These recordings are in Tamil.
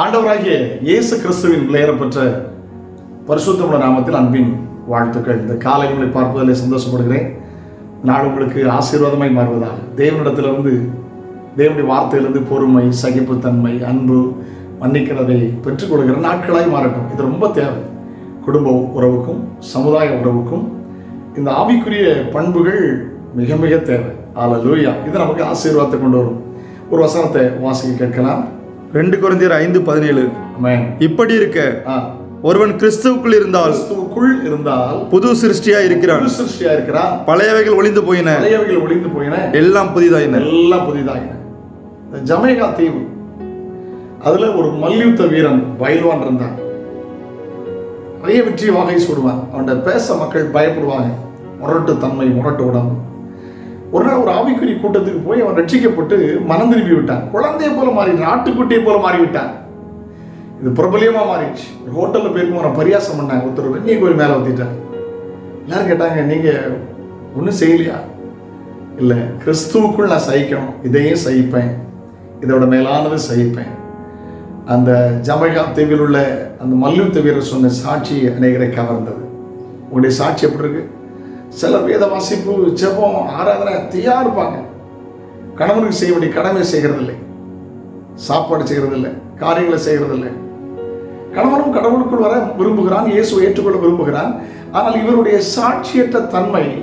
ஆண்டவராகிய இயேசு கிறிஸ்துவின் பிளையர பெற்ற பரிசுத்தமுட நாமத்தில் அன்பின் வாழ்த்துக்கள். இந்த காலை உங்களை பார்ப்பதிலே சந்தோஷப்படுகிறேன். நான் உங்களுக்கு ஆசீர்வாதமாய் மாறுவதாக. தேவனிடத்திலிருந்து தேவனுடைய வார்த்தையிலிருந்து பொறுமை சகிப்புத்தன்மை அன்பு மன்னிக்கிறதை பெற்றுக்கொள்கிற நாட்களாய் மாறட்டும். இது ரொம்ப தேவை. குடும்ப உறவுக்கும் சமுதாய உறவுக்கும் இந்த ஆவிக்குரிய பண்புகள் மிக மிக தேவை. ஆல லூயா இது நமக்கு ஆசீர்வாதத்தை கொண்டு வரும். ஒரு வசனத்தை வாசிக்க கேட்கலாம். ரெண்டு குழந்தையர் ஐந்து பதினேழு. இப்படி இருக்க ஒருவன் கிறிஸ்துவுக்குள் இருந்தால் கிறிஸ்துவுக்குள் இருந்தால் புது சிருஷ்டியா இருக்கிறான். புது சிருஷ்டியா இருக்கிறான். பழையவைகள் ஒளிந்து போயின. பழையவைகள் ஒளிந்து போயின. எல்லாம் புதிதாயின. எல்லாம் புதிதாகின இந்த ஜமேகா தீவு அதுல ஒரு மல்யுத்த வீரன் பயில்வான் இருந்தான். நிறைய வெற்றி வாகை சுடுவான். அவன்கிட்ட பேச மக்கள் பயப்படுவாங்க. முரட்டு தன்மை முரட்டு உடம்பு. ஒரு நாள் ஒரு ஆவிக்குறி கூட்டத்துக்கு போய் அவன் ரட்சிக்கப்பட்டு மனம் திரும்பி விட்டான். குழந்தையை போல மாறிட்டான் ஆட்டுக்குட்டியை போல மாறிவிட்டான். இது பிரபலியமா மாறிடுச்சு. ஹோட்டலில் போயிருக்கும் அவனை பரியாசம் பண்ணாங்க. ஒருத்தர் வெந்நீர் கோயில் மேலே ஊத்திட்டாங்க எல்லாரும் கேட்டாங்க நீங்க ஒன்றும் செய்யலையா? இல்லை கிறிஸ்துவுக்குள் நான் சகிக்கணும். இதையும் சகிப்பேன். இதோட மேலானது சகிப்பேன். அந்த ஜமைகா தீவில் உள்ள அந்த மல்யுத்த வீரர் சொன்ன சாட்சி அநேகரை கவர்ந்தது. உங்களுடைய சாட்சி எப்படி இருக்கு? சில வேத வாசிப்பு ஜெபம் ஆராதனை தீயா இருப்பாங்க. கணவனுக்கு செய்ய வேண்டிய கடமை செய்கிறதில்லை. சாப்பாடு செய்கிறதில்லை. காரியங்களை செய்கிறதில்லை. கணவனும் கடவுளுக்குள் வர விரும்புகிறான். இயேசுவை ஏற்றுக்கொள்ள விரும்புகிறான். ஆனால் இவருடைய சாட்சியற்ற தன்மை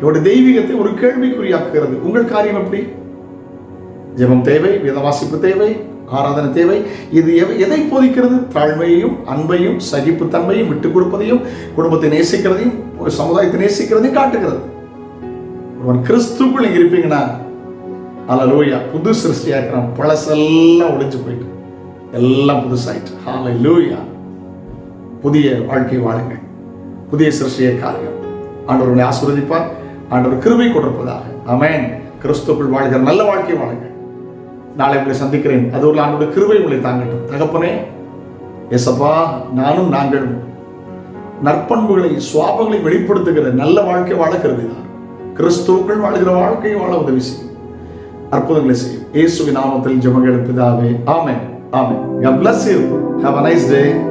இவருடைய தெய்வீகத்தை ஒரு கேள்விக்குறியாக்குகிறது. உங்கள் காரியம் எப்படி? ஜெபம் தேவை வேதவாசிப்பு தேவை ஆராதனை தேவை. இது எதை போதிக்கிறது? தாழ்மையையும் அன்பையும் சகிப்புத்தன்மையும் விட்டுக் கொடுப்பதையும் குடும்பத்தை நேசிக்கிறதையும் ஒரு சமுதாயத்தை நேசிக்கிறதையும் காட்டுகிறது. ஒருவன் கிறிஸ்துக்குள் நீங்க இருப்பீங்கன்னா அல்ல புது சிருஷ்டியா இருக்கிறான் பழசெல்லாம் ஒளிஞ்சு போயிட்டு எல்லாம் புதுசாயிட்டு ஹாலை லூயா புதிய வாழ்க்கை வாழுங்கள். புதிய சிருஷ்டிய காரியம் ஆண்டவர்களை ஆஸ்வதிப்பார் ஆண்டவர் கிருபை கொடுப்பதாக. அமேன் கிறிஸ்துக்குள் வாழ்கிற நல்ல வாழ்க்கை வாழுங்கள். நாளை உங்களை சந்திக்கிறேன். அது ஒரு ஆண்டோட கிருபை உங்களை தாங்கட்டும். தகப்பனே எசப்பா நானும் நாங்களும் நற்பண்புகளை சுவாபங்களை வெளிப்படுத்துகிற நல்ல வாழ்க்கை வாழ கருதினார் வாழ்கிற வாழ்க்கையை வாழ உதவி செய்யும். அற்புதங்களை செய்யும். இயேசுவின் நாமத்தில் ஜெபங்கள் பிதாவே ஆமே ஆமென். God bless you. Have a nice day.